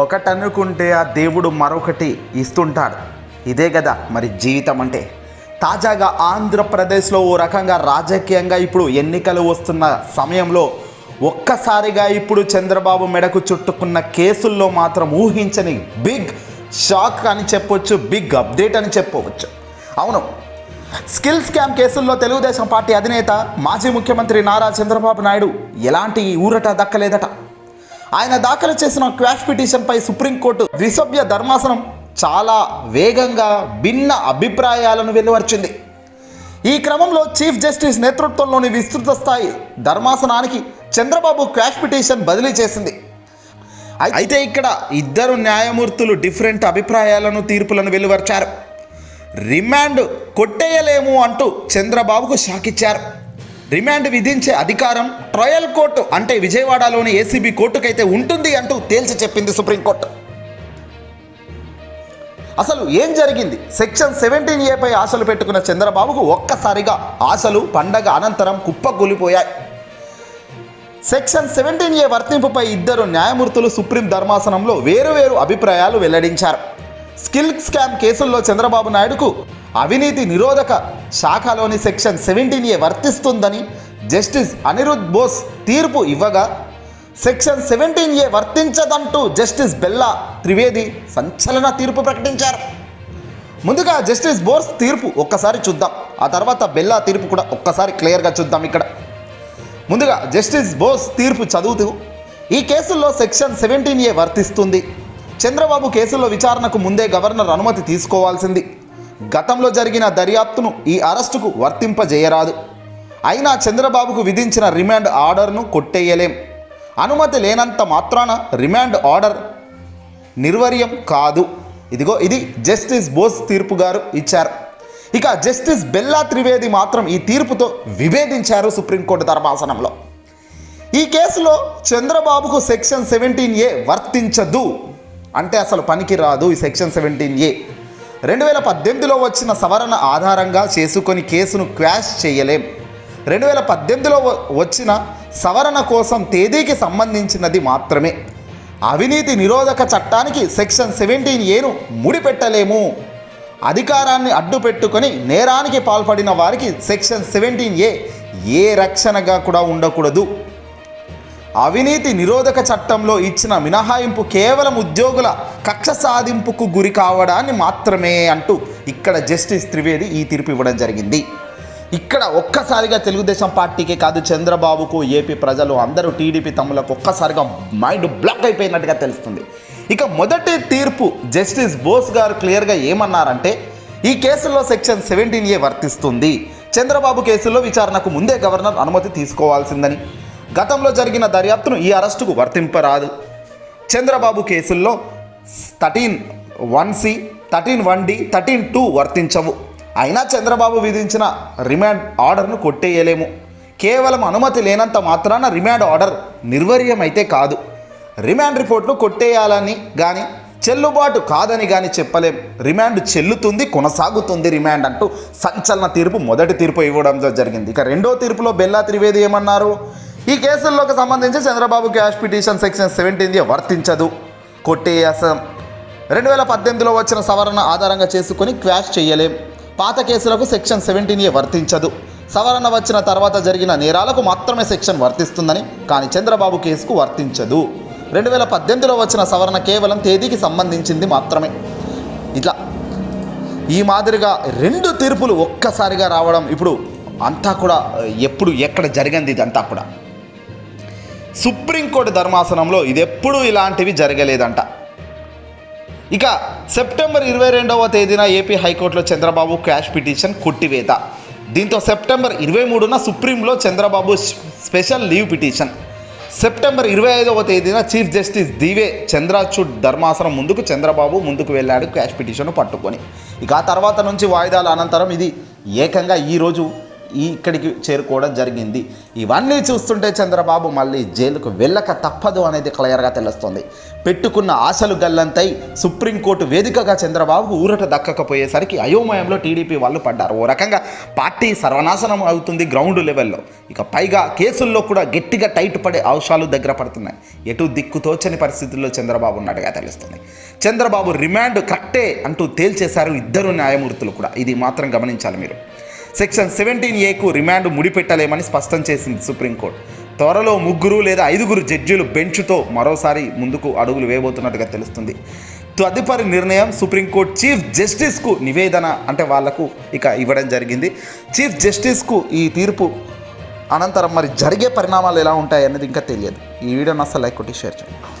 ఒకటి అనుకుంటే ఆ దేవుడు మరొకటి ఇస్తుంటాడు. ఇదే కదా మరి జీవితం అంటే తాజాగా ఆంధ్రప్రదేశ్లో ఓ రకంగా రాజకీయంగా ఇప్పుడు ఎన్నికలు వస్తున్న సమయంలో ఒక్కసారిగా ఇప్పుడు చంద్రబాబు మెడకు చుట్టుకున్న కేసుల్లో మాత్రం ఊహించని బిగ్ షాక్ అని చెప్పొచ్చు బిగ్ అప్డేట్ అని చెప్పవచ్చు అవును స్కిల్ స్కామ్ కేసుల్లో తెలుగుదేశం పార్టీ అధినేత మాజీ ముఖ్యమంత్రి నారా చంద్రబాబు నాయుడు ఎలాంటి ఊరట దక్కలేదట. ఆయన దాఖలు చేసిన క్వాష్ పిటిషన్పై సుప్రీంకోర్టు ద్విసభ్య ధర్మాసనం చాలా వేగంగా భిన్న అభిప్రాయాలను వెలువరిచింది. ఈ క్రమంలో చీఫ్ జస్టిస్ నేతృత్వంలోని విస్తృత స్థాయి ధర్మాసనానికి చంద్రబాబు క్వాష్ పిటిషన్ బదిలీ చేసింది. అయితే ఇక్కడ ఇద్దరు న్యాయమూర్తులు డిఫరెంట్ అభిప్రాయాలను తీర్పులను వెలువరిచారు. రిమాండ్ కొట్టేయలేము అంటూ చంద్రబాబుకు షాకిచ్చారు. రిమాండ్ విధించే అధికారం ట్రయల్ కోర్టు అంటే విజయవాడలోని ఏసీబీ కోర్టుకైతే ఉంటుంది అంటూ తేల్చి చెప్పింది సుప్రీంకోర్టు. అసలు ఏం జరిగింది? సెక్షన్ సెవెంటీన్ ఏపై ఆశలు పెట్టుకున్న చంద్రబాబుకు ఒక్కసారిగా ఆశలు పండగ అనంతరం కుప్పకూలిపోయాయి. సెక్షన్ సెవెంటీన్ ఏ వర్తింపుపై ఇద్దరు న్యాయమూర్తులు సుప్రీం ధర్మాసనంలో వేరువేరు అభిప్రాయాలు వెల్లడించారు. స్కిల్ స్కామ్ కేసుల్లో చంద్రబాబు నాయుడుకు అవినీతి నిరోధక శాఖలోని సెక్షన్ సెవెంటీన్ ఏ వర్తిస్తుందని జస్టిస్ అనిరుద్ బోస్ తీర్పు ఇవ్వగా సెక్షన్ సెవెంటీన్ ఏ వర్తించదంటూ జస్టిస్ బెల్లా త్రివేది సంచలన తీర్పు ప్రకటించారు. ముందుగా జస్టిస్ బోస్ తీర్పు ఒక్కసారి చూద్దాం. ఆ తర్వాత బెల్లా తీర్పు కూడా ఒక్కసారి క్లియర్గా చూద్దాం ఇక్కడ. ముందుగా జస్టిస్ బోస్ తీర్పు చదువుతూ ఈ కేసుల్లో సెక్షన్ సెవెంటీన్ ఏ వర్తిస్తుంది? చంద్రబాబు కేసులో విచారణకు ముందే గవర్నర్ అనుమతి తీసుకోవాల్సింది. గతంలో జరిగిన దర్యాప్తును ఈ అరెస్టుకు వర్తింపజేయరాదు. అయినా చంద్రబాబుకు విధించిన రిమాండ్ ఆర్డర్ను కొట్టేయలేం. అనుమతి లేనంత మాత్రాన రిమాండ్ ఆర్డర్ నిర్వర్యం కాదు. ఇదిగో ఇది జస్టిస్ బోస్ తీర్పు గారు ఇచ్చారు. ఇక జస్టిస్ బెల్లా త్రివేది మాత్రం ఈ తీర్పుతో విభేదించారు సుప్రీంకోర్టు ధర్మాసనంలో. ఈ కేసులో చంద్రబాబుకు సెక్షన్ సెవెంటీన్ ఏ వర్తించదు. అంటే అసలు పనికి రాదు ఈ సెక్షన్ సెవెంటీన్ ఏ. రెండు వేల పద్దెనిమిదిలో వచ్చిన సవరణ ఆధారంగా చేసుకొని కేసును క్వాష్ చేయలేం. రెండు వేల పద్దెనిమిదిలో వచ్చిన సవరణ కోసం తేదీకి సంబంధించినది మాత్రమే. అవినీతి నిరోధక చట్టానికి సెక్షన్ సెవెంటీన్ ఏను ముడిపెట్టలేము. అధికారాన్ని అడ్డు పెట్టుకొని నేరానికి పాల్పడిన వారికి సెక్షన్ సెవెంటీన్ ఏ ఏ రక్షణగా కూడా ఉండకూడదు. అవినీతి నిరోధక చట్టంలో ఇచ్చిన మినహాయింపు కేవలం ఉద్యోగుల కక్ష సాధింపుకు గురి కావడాన్ని మాత్రమే అంటూ ఇక్కడ జస్టిస్ త్రివేది ఈ తీర్పు ఇవ్వడం జరిగింది. ఇక్కడ ఒక్కసారిగా తెలుగుదేశం పార్టీకే కాదు చంద్రబాబుకు ఏపీ ప్రజలు అందరూ టీడీపీ తమ్ములకు ఒక్కసారిగా మైండ్ బ్లాక్ అయిపోయినట్టుగా తెలుస్తుంది. ఇక మొదటి తీర్పు జస్టిస్ బోస్ గారు క్లియర్గా ఏమన్నారంటే ఈ కేసులో సెక్షన్ సెవెంటీన్ ఏ వర్తిస్తుంది. చంద్రబాబు కేసుల్లో విచారణకు ముందే గవర్నర్ అనుమతి తీసుకోవాల్సిందని. గతంలో జరిగిన దర్యాప్తును ఈ అరెస్టుకు వర్తింపరాదు. చంద్రబాబు కేసుల్లో thirteen one C thirteen one D thirteen two వర్తించవు. అయినా చంద్రబాబు విధించిన రిమాండ్ ఆర్డర్ను కొట్టేయలేము. కేవలం అనుమతి లేనంత మాత్రాన రిమాండ్ ఆర్డర్ నిర్వర్యమైతే కాదు. రిమాండ్ రిపోర్ట్ను కొట్టేయాలని కానీ చెల్లుబాటు కాదని కానీ చెప్పలేం. రిమాండ్ చెల్లుతుంది కొనసాగుతుంది రిమాండ్ అంటూ సంచలన తీర్పు మొదటి తీర్పు ఇవ్వడం జరిగింది. ఇక రెండో తీర్పులో బెల్లా త్రివేది ఏమన్నారు? ఈ కేసుల్లోకి సంబంధించి చంద్రబాబు క్యాష్ పిటిషన్ సెక్షన్ సెవెంటీన్ది వర్తించదు. కొట్టేయాసం రెండు వేల పద్దెనిమిదిలో వచ్చిన సవరణ ఆధారంగా చేసుకుని క్వాష్ చేయలేం. పాత కేసులకు సెక్షన్ సెవెంటీన్ ఏ వర్తించదు. సవరణ వచ్చిన తర్వాత జరిగిన నేరాలకు మాత్రమే సెక్షన్ వర్తిస్తుందని కానీ చంద్రబాబు కేసుకు వర్తించదు. రెండు వేల పద్దెనిమిదిలో వచ్చిన సవరణ కేవలం తేదీకి సంబంధించింది మాత్రమే. ఇట్లా ఈ మాదిరిగా రెండు తీర్పులు ఒక్కసారిగా రావడం ఇప్పుడు అంతా కూడా ఎప్పుడు ఎక్కడ జరిగింది ఇదంతా కూడా? సుప్రీంకోర్టు ధర్మాసనంలో ఇది ఎప్పుడూ ఇలాంటివి జరగలేదంట. ఇక సెప్టెంబర్ ఇరవై రెండవ తేదీన ఏపీ హైకోర్టులో చంద్రబాబు క్యాష్ పిటిషన్ కొట్టివేత. దీంతో సెప్టెంబర్ ఇరవై మూడున సుప్రీంలో Chandrababu special leave petition. September ఇరవై ఐదవ తేదీన చీఫ్ జస్టిస్ దివే చంద్రచూడ్ ధర్మాసనం ముందుకు చంద్రబాబు ముందుకు వెళ్ళాడు క్యాష్ పిటిషన్ పట్టుకొని. ఇక ఆ తర్వాత నుంచి వాయిదాల అనంతరం ఇది ఏకంగా ఈరోజు ఇక్కడికి చేరుకోవడం జరిగింది. ఇవన్నీ చూస్తుంటే చంద్రబాబు మళ్ళీ జైలుకు వెళ్ళక తప్పదు అనేది క్లియర్గా తెలుస్తుంది. పెట్టుకున్న ఆశలు గల్లంతై సుప్రీంకోర్టు వేదికగా చంద్రబాబు ఊరట దక్కకపోయేసరికి అయోమయంలో టీడీపీ వాళ్ళు పడ్డారు. ఓ రకంగా పార్టీ సర్వనాశనం అవుతుంది గ్రౌండ్ లెవెల్లో. ఇక పైగా కేసుల్లో కూడా గట్టిగా టైట్ పడే అంశాలు దగ్గర పడుతున్నాయి. ఎటు దిక్కుతోచని పరిస్థితుల్లో చంద్రబాబు ఉన్నట్టుగా తెలుస్తుంది. చంద్రబాబు రిమాండ్ కరెక్టే అంటూ తేల్చేశారు ఇద్దరు న్యాయమూర్తులు కూడా. ఇది మాత్రం గమనించాలి మీరు. సెక్షన్ సెవెంటీన్ ఏకు రిమాండ్ ముడిపెట్టలేమని స్పష్టం చేసింది సుప్రీంకోర్టు. త్వరలో ముగ్గురు లేదా ఐదుగురు జడ్జీలు బెంచ్తో మరోసారి ముందుకు అడుగులు వేయబోతున్నట్టుగా తెలుస్తుంది. తదుపరి నిర్ణయం సుప్రీంకోర్టు చీఫ్ జస్టిస్కు నివేదన అంటే వాళ్ళకు ఇక ఇవ్వడం జరిగింది. చీఫ్ జస్టిస్కు ఈ తీర్పు అనంతరం మరి జరిగే పరిణామాలు ఎలా ఉంటాయి అనేది ఇంకా తెలియదు. ఈ వీడియోని అసలు లైక్ కొట్టి షేర్ చేయండి.